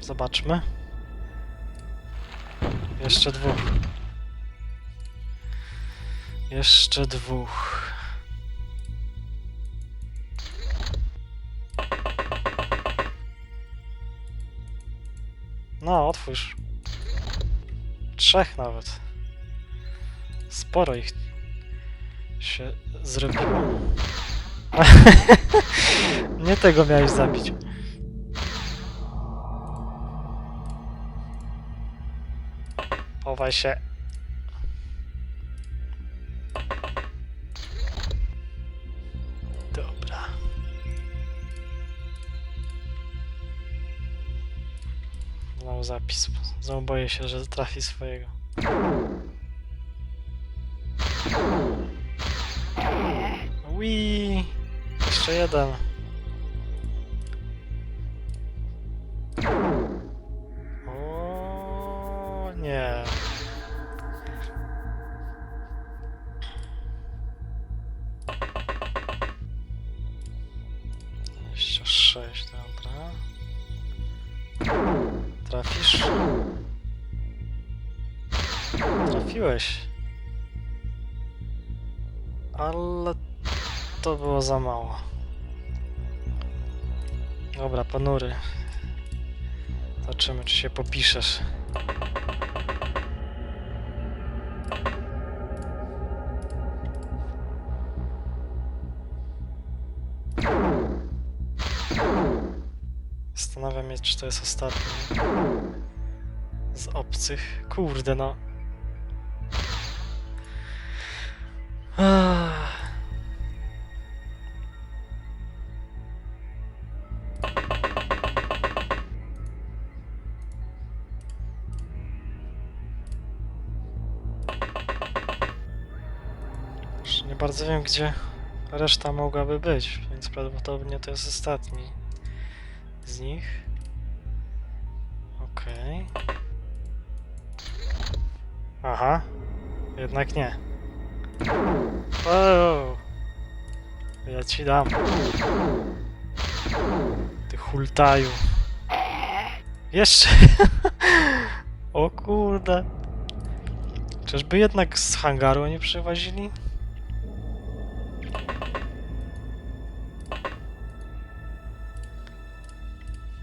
Zobaczmy. Jeszcze dwóch. Jeszcze dwóch. No, otwórz. Trzech nawet. Sporo ich się zrobiło. Nie tego miałeś zabić. Chowaj się. Dobra. Znowu zapis. Znowu boję się, że trafi swojego. Wii. Jeszcze jeden. Trafisz? Trafiłeś. Ale to było za mało. Dobra, ponury. Zobaczymy, czy się popiszesz. Czy to jest ostatni. Z obcych. Kurde, no. Nie bardzo wiem, gdzie reszta mogłaby być, więc prawdopodobnie to jest ostatni z nich. Jednak nie. O! Ja ci dam. Ty hultaju. Jeszcze. o kurde. Czyżby jednak z hangaru nie przywozili?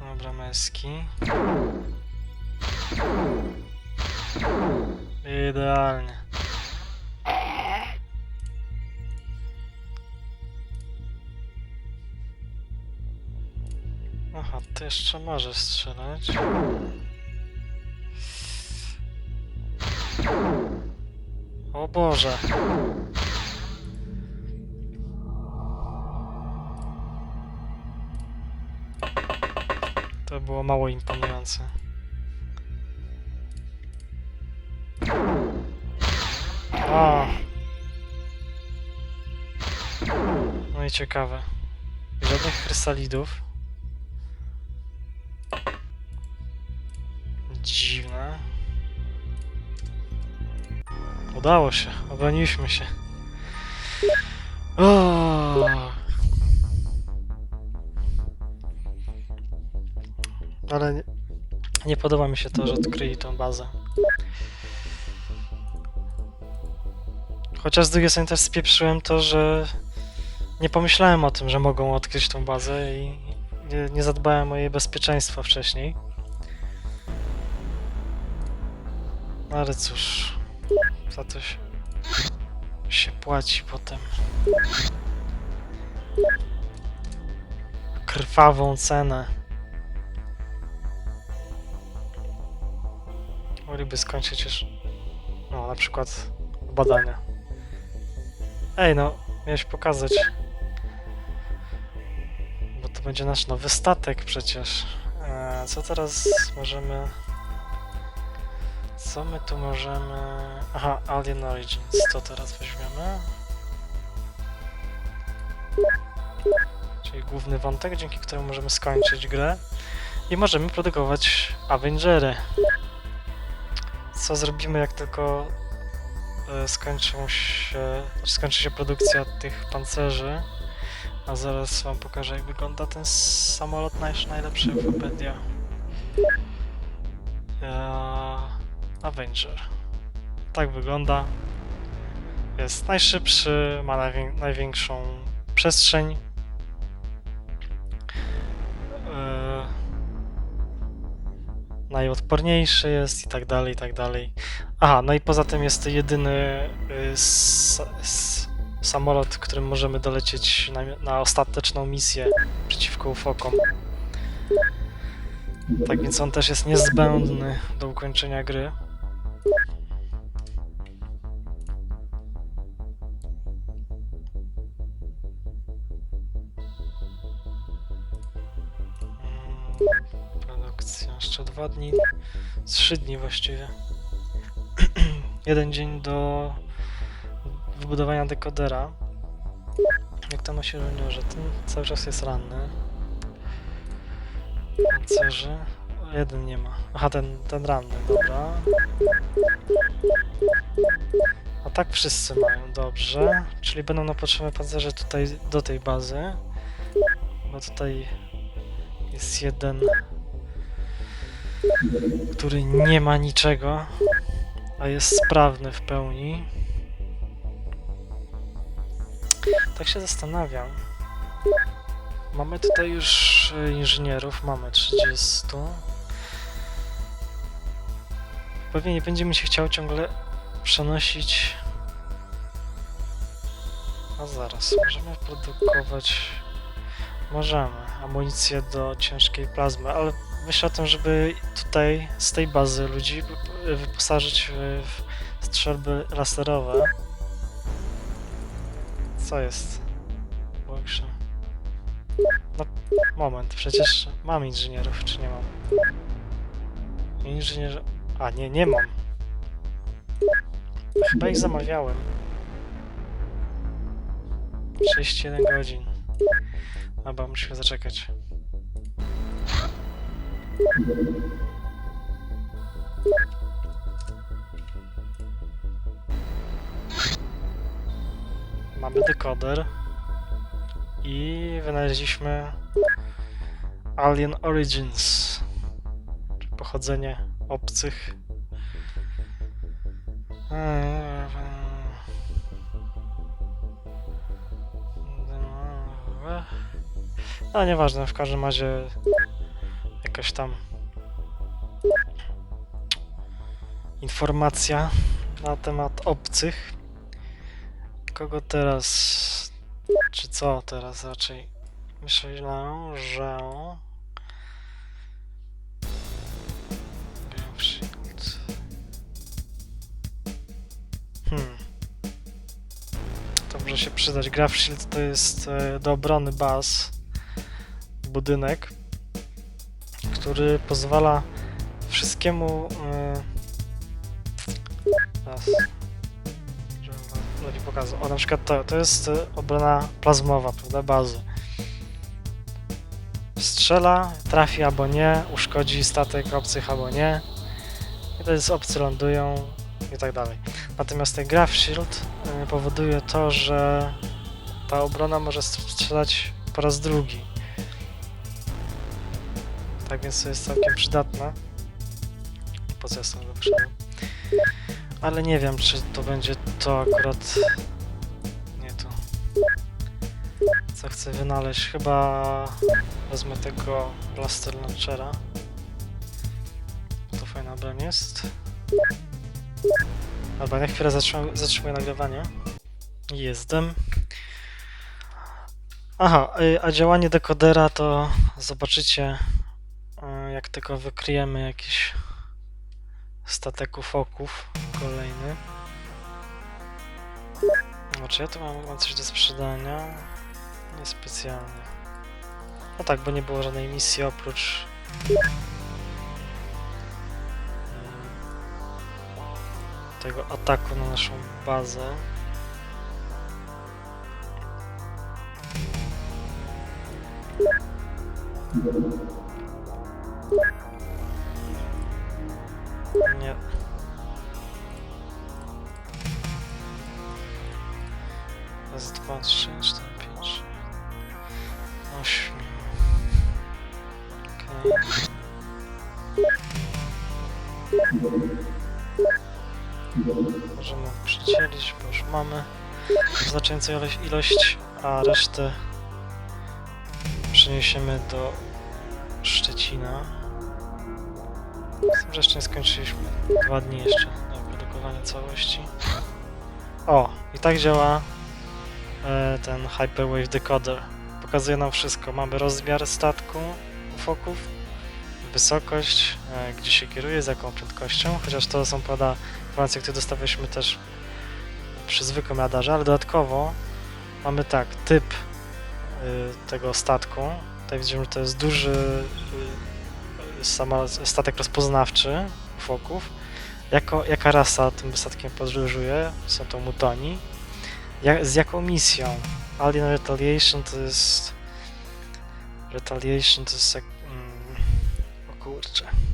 Dobra, meski. Idealnie. Ty jeszcze może strzelać. O Boże. To było mało imponujące. A. No i ciekawe. Żadnych chrysalidów. Udało się, obroniliśmy się. O. Ale nie, nie podoba mi się to, że odkryli tą bazę. Chociaż z drugiej strony też spieprzyłem to, że nie pomyślałem o tym, że mogą odkryć tą bazę i nie, nie zadbałem o jej bezpieczeństwo wcześniej. Ale cóż, za się, się płaci potem. Krwawą cenę. Mogliby skończyć już, no na przykład badania. Ej no, miałeś pokazać. Bo to będzie nasz nowy statek przecież. E, co teraz możemy... Co my tu możemy... Aha, Alien Origins. To teraz weźmiemy. Czyli główny wątek, dzięki któremu możemy skończyć grę. I możemy produkować Avengery. Co zrobimy, jak tylko e, skończą się, skończy się produkcja tych pancerzy. A zaraz wam pokażę, jak wygląda ten samolot najlepszy Wikipedia. Avenger. Tak wygląda. Jest najszybszy, ma najwię- największą przestrzeń. Yy, najodporniejszy jest i tak dalej, i tak dalej. Aha, no i poza tym jest to jedyny y, s, samolot, którym możemy dolecieć na, na ostateczną misję przeciwko ufokom. Tak więc on też jest niezbędny do ukończenia gry. Produkcja jeszcze dwa dni, trzy dni właściwie. Jeden dzień do wybudowania dekodera. Jak tam się żołnierze? Ten cały czas jest ranny. Pancerzy. Jeden nie ma. Aha, ten, ten ranny, dobra. A tak wszyscy mają, dobrze. Czyli będą na potrzeby pancerze tutaj do tej bazy. Bo tutaj jest jeden, który nie ma niczego, a jest sprawny w pełni. Tak się zastanawiam. Mamy tutaj już e, inżynierów, mamy 30. Pewnie nie będzie mi się chciał ciągle przenosić. A zaraz, możemy produkować. Możemy amunicję do ciężkiej plazmy, ale myślę o tym, żeby tutaj z tej bazy ludzi wy- wyposażyć w w strzelby laserowe. Co jest? Workshop. No, moment, przecież mam inżynierów, czy nie mam? Inżynier... A, nie, nie mam. Chyba ich zamawiałem. 61 godzin. Dobra, musimy zaczekać. Mamy dekoder. I wynaleźliśmy Alien Origins. Czyli pochodzenie obcych. No nieważne, w każdym razie jakaś tam informacja na temat obcych. Kogo teraz, czy co teraz raczej? Myślę, że... może się przydać. Graph Shield to jest e, do obrony baz budynek, który pozwala wszystkiemu teraz, lepiej pokazał. O, na przykład to, to jest e, obrona plazmowa, prawda, bazy. Strzela, trafi albo nie, uszkodzi statek obcych albo nie. I to jest obcy lądują i tak dalej. Natomiast ten Graph Shield powoduje to, że ta obrona może strzelać po raz drugi. Tak więc to jest całkiem przydatne. Po co ja sobie go wszedłem? Ale nie wiem, czy to będzie to akurat... Nie to. Co chcę wynaleźć? Chyba wezmę tego Blaster Launchera. To fajna broń jest. Dobra, na chwilę zatrzymuję, zatrzymuję nagrywanie. Jestem. Aha, y, a działanie dekodera to zobaczycie, y, jak tylko wykryjemy jakiś statek ufoków kolejny. Znaczy ja tu mam, mam coś do sprzedania? Niespecjalnie. No tak, bo nie było żadnej misji oprócz tego ataku na naszą bazę. Nie. Mamy wystarczającą ilość, a resztę przeniesiemy do Szczecina. Z tym, skończyliśmy. Dwa dni jeszcze do produkowania całości. O, i tak działa e, ten Hyperwave Decoder. Pokazuje nam wszystko. Mamy rozmiar statku, ufoków, wysokość, e, gdzie się kieruje, z jaką prędkością, chociaż to są pada informacje, które dostawaliśmy też przy zwykłym radarze, ale dodatkowo mamy tak, typ y, tego statku. Tutaj widzimy, że to jest duży y, statek rozpoznawczy ufoków. Jako, jaka rasa tym statkiem podróżuje? Są to mutoni. Z jaką misją? Alien Retaliation to jest... Retaliation to jest jak... Mm, o.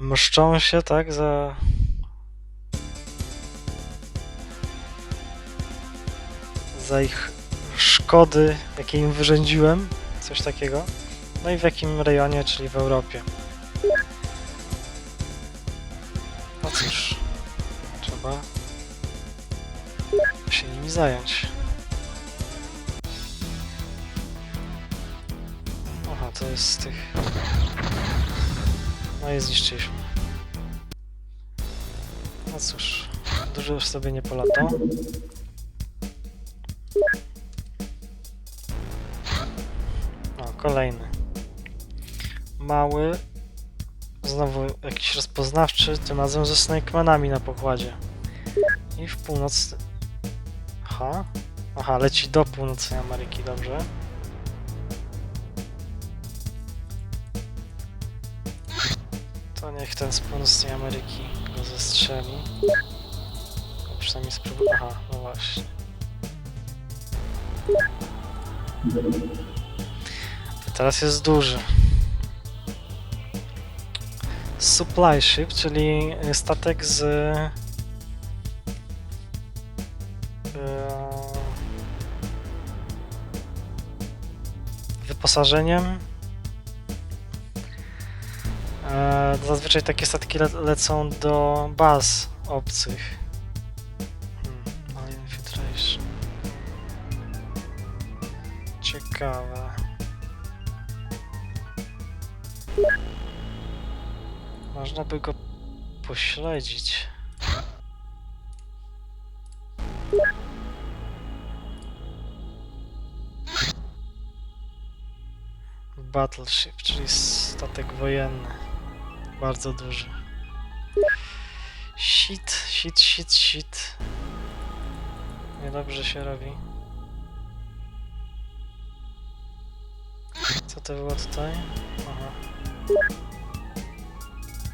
Mszczą się, tak, za... Za ich szkody, jakie im wyrządziłem. Coś takiego. No i w jakim rejonie, czyli w Europie. No cóż, trzeba się nimi zająć. Aha, to jest z tych... No i zniszczyliśmy. No cóż, dużo już sobie nie polatał. No, kolejny. Mały. Znowu jakiś rozpoznawczy, tym razem ze Snakemanami na pokładzie. I w północ... Aha. Aha, leci do północnej Ameryki, dobrze. Niech ten z Ameryki go zestrzeli. A przynajmniej spróbuję. Aha, no właśnie. I teraz jest duży. Supply ship, czyli statek z e, wyposażeniem. E, Zazwyczaj takie statki le lecą do baz obcych. Hmm, Alien Infiltration. Ciekawe. Można by go pośledzić. Battleship, czyli statek wojenny. Bardzo duży. Shit, shit, shit, shit. Niedobrze się robi. Co to było tutaj? Aha.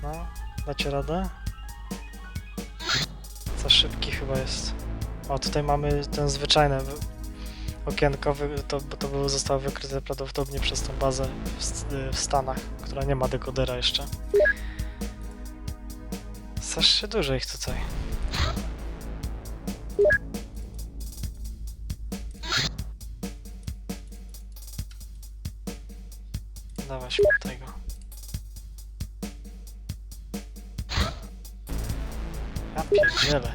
No, dacie radę? Za szybki chyba jest. O, tutaj mamy ten zwyczajny wy- okienko, to, bo to było, zostało wykryte prawdopodobnie przez tą bazę w, w Stanach, która nie ma dekodera jeszcze. Strasznie dużo ich tutaj. Dawać mi tego. Ja pierdzielę.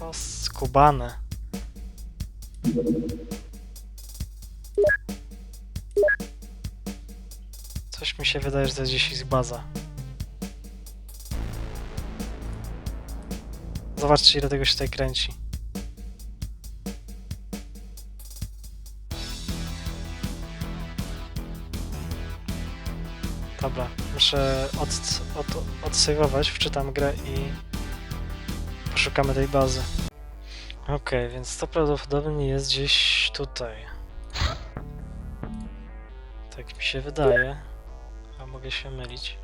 O, skubane. Mi się wydaje, że to jest gdzieś ich baza. Zobaczcie, ile tego się tutaj kręci. Dobra, muszę od, od, odsejwować, wczytam grę i poszukamy tej bazy. Okej, więc to prawdopodobnie jest gdzieś tutaj. Tak mi się wydaje, mogę się mylić.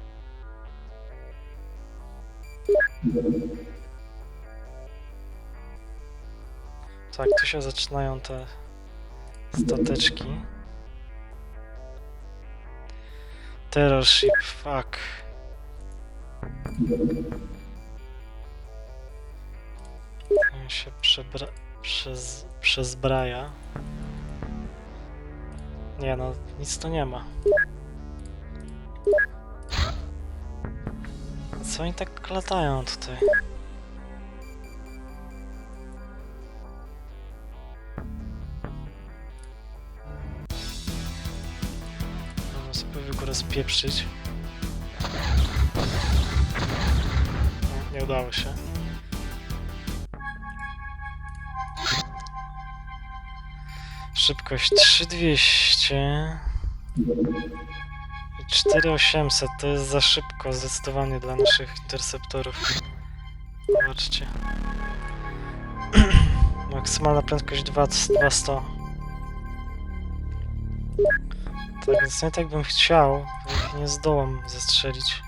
Tak, tu się zaczynają te stateczki. Terror ship, fuck. On się przebra... Przez... przezbraja. Nie no, nic tu nie ma. Co oni tak latają tutaj? Można sobie go rozpieprzyć. Nie udało się. Szybkość 3200 i 4800 to jest za szybko zdecydowanie dla naszych interceptorów. Zobaczcie. Maksymalna prędkość 2 200. Tak więc nie tak bym chciał, nie zdołam zestrzelić.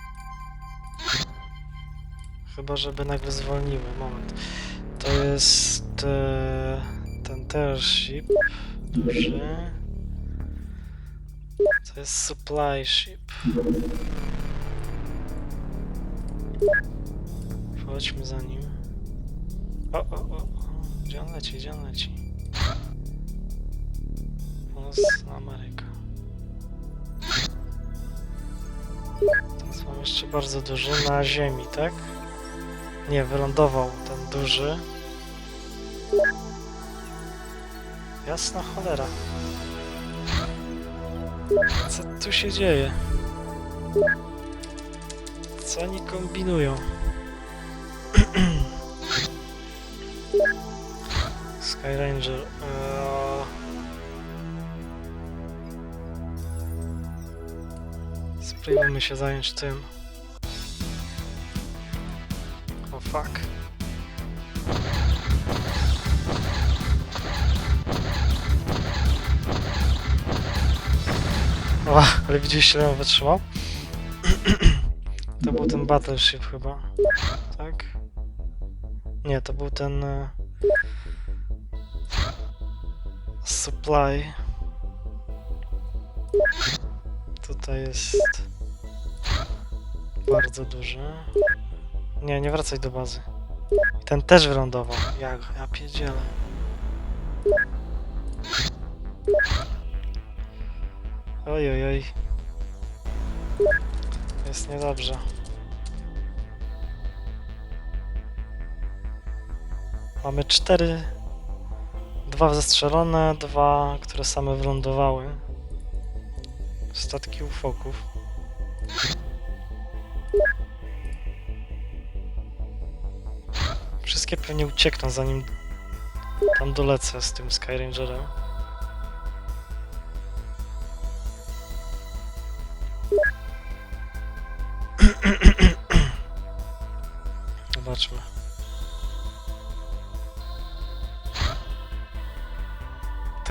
Chyba, żeby nagle zwolniły. Moment. To jest e, ten Tership duży. To jest supply ship. Chodźmy za nim. O, o, o, o. Gdzie on leci? Gdzie on leci? Północna Ameryka. Teraz mam jeszcze bardzo duży na ziemi, tak? Nie, wylądował ten duży. Jasna cholera. Co tu się dzieje? Co oni kombinują? Sky Ranger. Eee... Spróbujmy się zająć tym. O fuck. O, ale widzieliście, ile on wytrzymał? To był ten Battleship chyba. Tak? Nie, to był ten... e, Supply. Tutaj jest... Bardzo duży. Nie, nie wracaj do bazy. Ten też wylądował. Jak? Ja pierdzielę. Oj, oj, oj. Jest niedobrze. Mamy cztery. Dwa zestrzelone, dwa, które same wylądowały. Statki ufoków. Wszystkie pewnie uciekną zanim tam dolecę z tym Skyrangerem.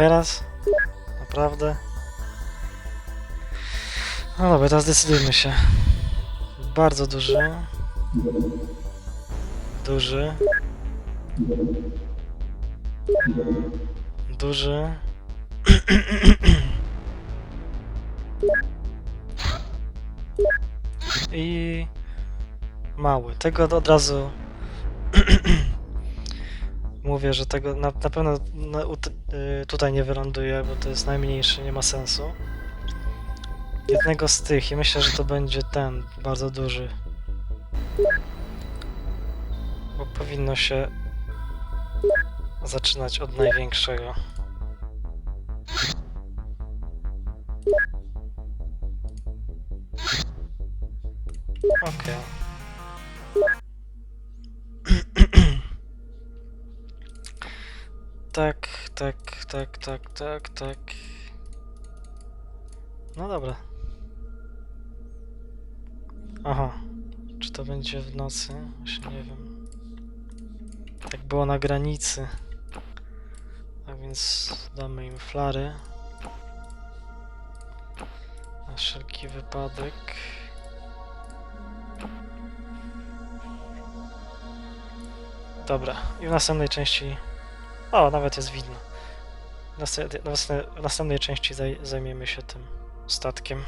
Teraz? Naprawdę? No dobra, teraz decydujmy się. Bardzo duży. Duży. Duży. I mały. Tego od razu mówię, że tego na, na pewno na, y, tutaj nie wyląduje, bo to jest najmniejszy, nie ma sensu. Jednego z tych i myślę, że to będzie ten, bardzo duży. Bo powinno się zaczynać od największego. Tak, tak, tak, tak, tak, tak. No dobra. Aha. Czy to będzie w nocy? Nie wiem. Tak było na granicy. A więc damy im flary. Na wszelki wypadek. Dobra, i w następnej części. O, nawet jest widno. W następnej, części zaj zajmiemy się tym statkiem.